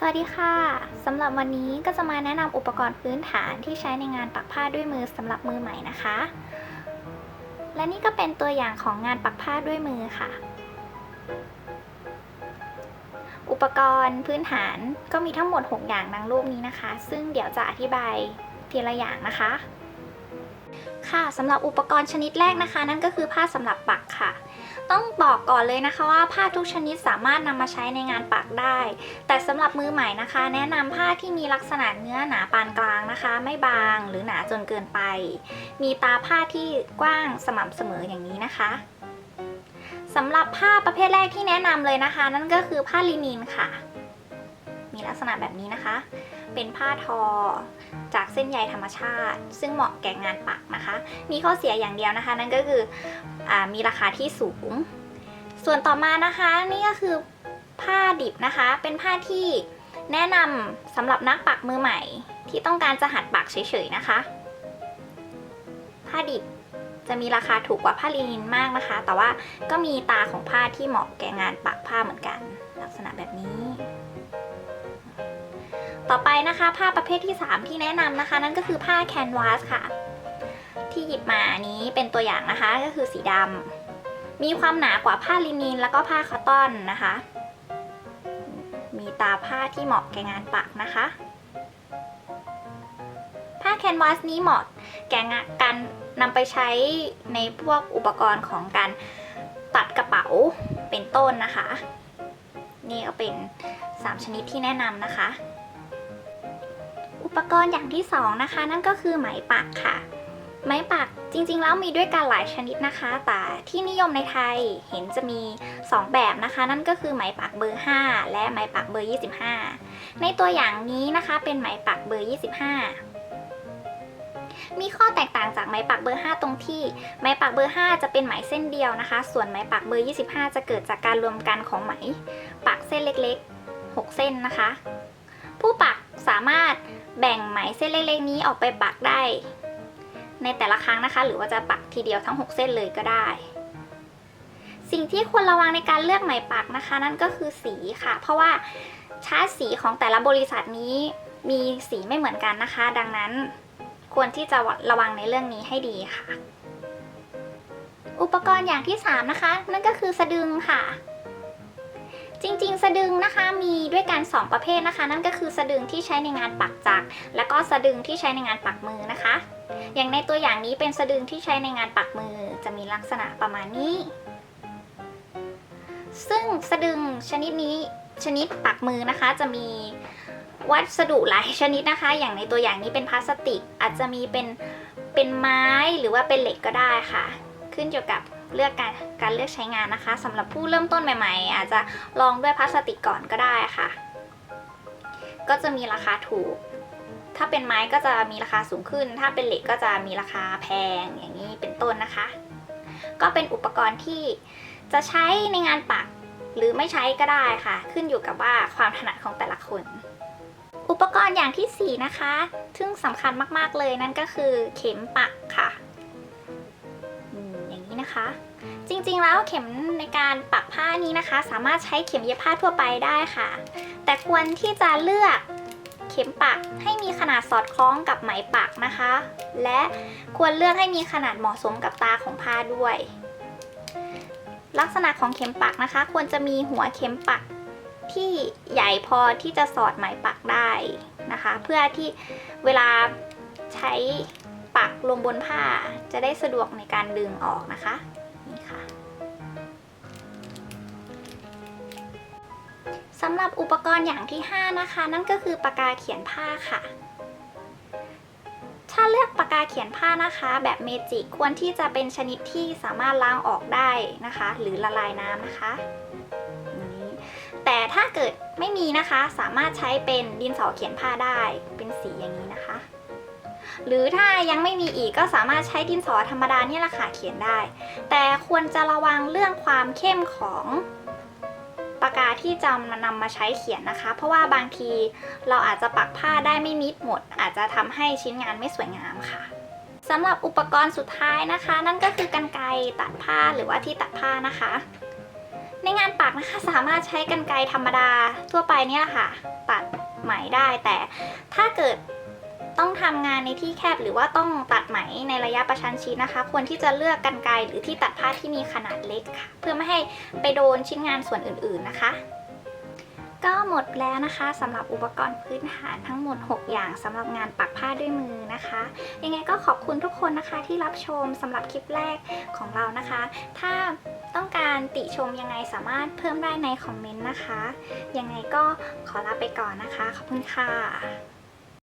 สวัสดีค่ะสำหรับวันนี้ก็จะมาแนะนำอุปกรณ์พื้นฐานที่ใช้ในงานปักผ้าด้วยมือสำหรับมือใหม่นะคะ และนี่ก็เป็นตัวอย่างของงานปักผ้าด้วยมือค่ะ อุปกรณ์พื้นฐานก็มีทั้งหมด 6 อย่างดังรูปนี้นะคะ ซึ่งเดี๋ยวจะอธิบายทีละอย่างนะคะ ค่ะสำหรับอุปกรณ์ชนิดแรกนะคะ นั่นก็คือผ้าสำหรับปักค่ะ ต้องบอกก่อนเลยนะคะว่าผ้าทุกชนิดสามารถนำมาใช้ในงานปักได้ แต่สำหรับมือใหม่นะคะ แนะนำผ้าที่มีลักษณะเนื้อหนาปานกลางนะคะ ไม่บางหรือหนาจนเกินไป มีตาผ้าที่กว้างสม่ำเสมออย่างนี้นะคะสำหรับผ้าประเภทแรกที่แนะนำเลยนะคะ นั่นก็คือผ้าลินินค่ะ มีลักษณะแบบนี้นะคะ เป็นผ้าทอ จากเส้นใยธรรมชาติ ซึ่งเหมาะแก่งานปักนะคะ มีข้อเสียอย่างเดียวนะคะ นั่นก็คืออมีราคาที่สูง ส่วนต่อมานะคะนี่ก็คือผ้าดิบนะคะ เป็นผ้าที่แนะนำสำหรับนักปักมือใหม่ ที่ต้องการจะหัดปักเฉยๆนะคะ ผ้าดิบจะมีราคาถูกกว่าผ้าลินินมากนะคะ แต่ว่าก็มีตาของผ้าที่เหมาะแก่งานปักผ้า ต่อไปนะคะ ผ้าประเภทที่ 3 ที่แนะนำนะคะ นั่นก็คือผ้าแคนวาสค่ะ ที่หยิบมานี้เป็นตัวอย่างนะคะก็คือสีดำมีความหนากว่าผ้าลินินแล้วก็ผ้าคอตตอนนะคะ มีตาผ้าที่เหมาะแก่งานปักนะคะ ผ้าแคนวาสนี้เหมาะแก่งานการนำไปใช้ในพวกอุปกรณ์ของการตัดกระเป๋าเป็นต้นนะคะ นี่ก็เป็น 3 ชนิดที่แนะนำนะคะ อุปกรณ์อย่างที่ 2 นะคะ นั่นก็คือไหมปักค่ะ ไหมปักจริงๆ แล้วมีด้วยกันหลายชนิดนะคะ แต่ที่นิยมในไทยเห็นจะมี 2 แบบนะคะ นั่นก็คือไหมปักเบอร์ 5 และไหมปักเบอร์ 25 ในตัวอย่างนี้นะคะเป็นไหมปักเบอร์ 25 มีข้อแตกต่างจากไหมปักเบอร์ 5 ตรงที่ไหมปักเบอร์ 5 จะเป็นไหมเส้นเดียวนะคะ ส่วนไหมปักเบอร์ 25 จะเกิดจากการรวมกันของไหมปักเส้นเล็กๆ 6 เส้นนะคะ ผู้ปัก สามารถแบ่งไหมเส้นเล็กๆนี้ออกไปปักได้ ในแต่ละครั้งนะคะ หรือว่าจะปักทีเดียวทั้ง 6 เส้นเลยก็ได้ สิ่งที่ควรระวังในการเลือกไหมปักนะคะ นั่นก็คือสีค่ะ เพราะว่าชาร์ตสีของแต่ละบริษัทนี้มีสีไม่เหมือนกันนะคะ ดังนั้นควรที่จะระวังในเรื่องนี้ให้ดีค่ะ อุปกรณ์อย่างที่ 3 นะคะ นั่นก็คือสะดึงค่ะ จริงๆ สะดึงนะคะมีด้วยกัน 2 ประเภทนะคะ นั่นก็คือสะดึงที่ใช้ในงานปักจักรและก็สะดึงที่ใช้ในงานปักมือนะคะ อย่างในตัวอย่างนี้เป็นสะดึงที่ใช้ในงานปักมือจะมีลักษณะประมาณนี้ ซึ่งสะดึงชนิดนี้ชนิดปักมือนะคะ จะมีวัสดุหลายชนิดนะคะ อย่างในตัวอย่างนี้เป็นพลาสติก อาจจะมีเป็นเป็นไม้หรือว่าเป็นเหล็กก็ได้ค่ะ ขึ้นอยู่กับ เลือกการการเลือกใช้งานนะคะสำหรับผู้เริ่มต้นใหม่ ๆ อาจจะลองด้วยพลาสติกก่อนก็ได้ค่ะ ก็จะมีราคาถูก ถ้าเป็นไม้ก็จะมีราคาสูงขึ้น ถ้าเป็นเหล็กก็จะมีราคาแพงอย่างนี้เป็นต้นนะคะ ก็เป็นอุปกรณ์ที่จะใช้ในงานปักหรือไม่ใช้ก็ได้ค่ะ ขึ้นอยู่กับว่าความถนัดของแต่ละคน อุปกรณ์อย่างที่ 4 นะคะ ซึ่งสำคัญมากๆเลยนั่นก็คือเข็มปักค่ะ นะคะ จริงๆแล้วเข็มในการปักผ้านี้นะคะ สามารถใช้เข็มเย็บผ้าทั่วไปได้ค่ะ แต่ควรที่จะเลือกเข็มปักให้มีขนาดสอดคล้องกับไหมปักนะคะ และควรเลือกให้มีขนาดเหมาะสมกับตาของผ้าด้วย ลักษณะของเข็มปักนะคะ ควรจะมีหัวเข็มปักที่ใหญ่พอที่จะสอดไหมปักได้นะคะ เพื่อที่เวลาใช้ ปักลงบนผ้าจะได้สะดวกในการดึงออกนะคะนี่ค่ะสำหรับอุปกรณ์อย่างที่ 5 นะคะ นั่นก็คือปากกาเขียนผ้าค่ะ ถ้าเลือกปากกาเขียนผ้านะคะ แบบเมจิควรที่จะเป็นชนิดที่สามารถล้างออกได้นะคะ หรือละลายน้ำนะคะนี้แต่ถ้าเกิดไม่มีนะคะ สามารถใช้เป็นดินสอเขียนผ้าได้เป็นสีอย่างนี้นะคะ หรือถ้ายังไม่มีอีกก็สามารถใช้ดินสอธรรมดาเนี่ยแหละค่ะเขียนได้ แต่ควรจะระวังเรื่องความเข้มของปากกาที่จะนำมาใช้เขียนนะคะ เพราะว่าบางทีเราอาจจะปักผ้าได้ไม่มิดหมด อาจจะทำให้ชิ้นงานไม่สวยงามค่ะสำหรับอุปกรณ์สุดท้ายนะคะ นั่นก็คือกรรไกรตัดผ้าหรือว่าที่ตัดผ้านะคะ ในงานปักนะคะสามารถใช้กรรไกรธรรมดาทั่วไปเนี่ยแหละค่ะ ตัดไหมได้แต่ถ้าเกิด ต้องทำงานในที่แคบหรือว่าต้องตัดไหมในระยะประชันชิดนะคะ ควรที่จะเลือกกรรไกรหรือที่ตัดผ้าที่มีขนาดเล็กค่ะ เพื่อไม่ให้ไปโดนชิ้นงานส่วนอื่นๆนะคะ ก็หมดแล้วนะคะสำหรับอุปกรณ์พื้นฐานทั้งหมด 6 อย่างสำหรับงานปักผ้าด้วยมือนะคะ ยังไงก็ขอบคุณทุกคนนะคะที่รับชมสำหรับคลิปแรกของเรานะคะ ถ้าต้องการติชมยังไงสามารถเพิ่มได้ในคอมเมนต์นะคะ ยังไงก็ขอลาไปก่อนนะคะ ขอบคุณค่ะ